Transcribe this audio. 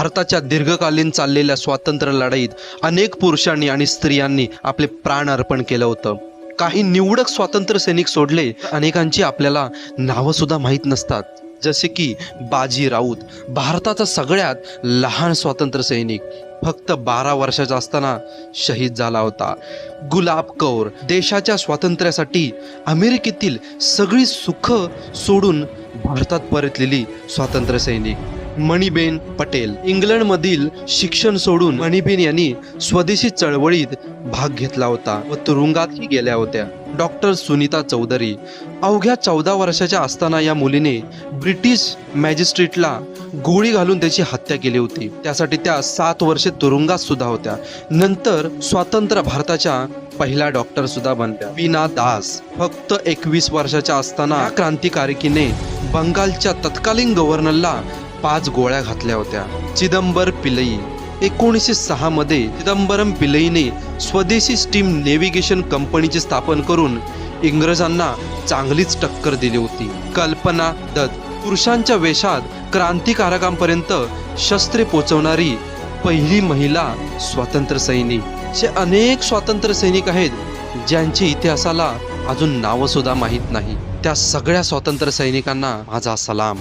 भारताच्या दीर्घकालीन चाललेल्या स्वातंत्र्य लढाईत अनेक पुरुषांनी आणि स्त्रियांनी आपले प्राण अर्पण केलं होतं. काही निवडक स्वातंत्र्य सैनिक सोडले अनेकांची आपल्याला नावं सुद्धा माहीत नसतात. जसे की बाजी राऊत भारताचा सगळ्यात लहान स्वातंत्र्य सैनिक. फक्त बारा वर्षाचा असताना शहीद झाला होता. गुलाब कौर देशाच्या स्वातंत्र्यासाठी अमेरिकेतील सगळी सुख सोडून भारतात परतलेली स्वातंत्र्य सैनिक. मणिबेन पटेल. इंग्लंडमधील शिक्षण सोडून मणिबेन यांनी स्वदेशी चळवळीत भाग घेतला होता व तुरुंगातही गेल्या होत्या. डॉक्टर सुनीता चौधरी अवघ्या चौदा वर्षाच्या असताना या मुलीने ब्रिटिश मॅजिस्ट्रेटला गोळी घालून त्याची हत्या केली होती. त्यासाठी त्या सात वर्षे तुरुंगात सुद्धा होत्या. नंतर स्वातंत्र्य भारताच्या पहिला डॉक्टर सुद्धा बनल्या. बीना दास फक्त एकवीस वर्षाच्या असताना क्रांतिकारिकीने बंगालच्या तत्कालीन गव्हर्नरला पाच गोळ्या घातल्या होत्या. चिदंबर पिलई. एकोणीसशे सहा मध्ये चिदंबरम पिलईने स्वदेशी स्टीम नेव्हिगेशन कंपनीची स्थापन करून इंग्रजांना चांगलीच टक्कर दिली होती. कल्पना दत्त. पुरुषांच्या वेशात क्रांतिकारकांपर्यंत शस्त्रे पोचवणारी पहिली महिला स्वातंत्र्य सैनिक. असे अनेक स्वातंत्र्य सैनिक आहेत ज्यांची इतिहासाला अजून नावं सुद्धा माहीत नाही. त्या सगळ्या स्वातंत्र्य सैनिकांना माझा सलाम.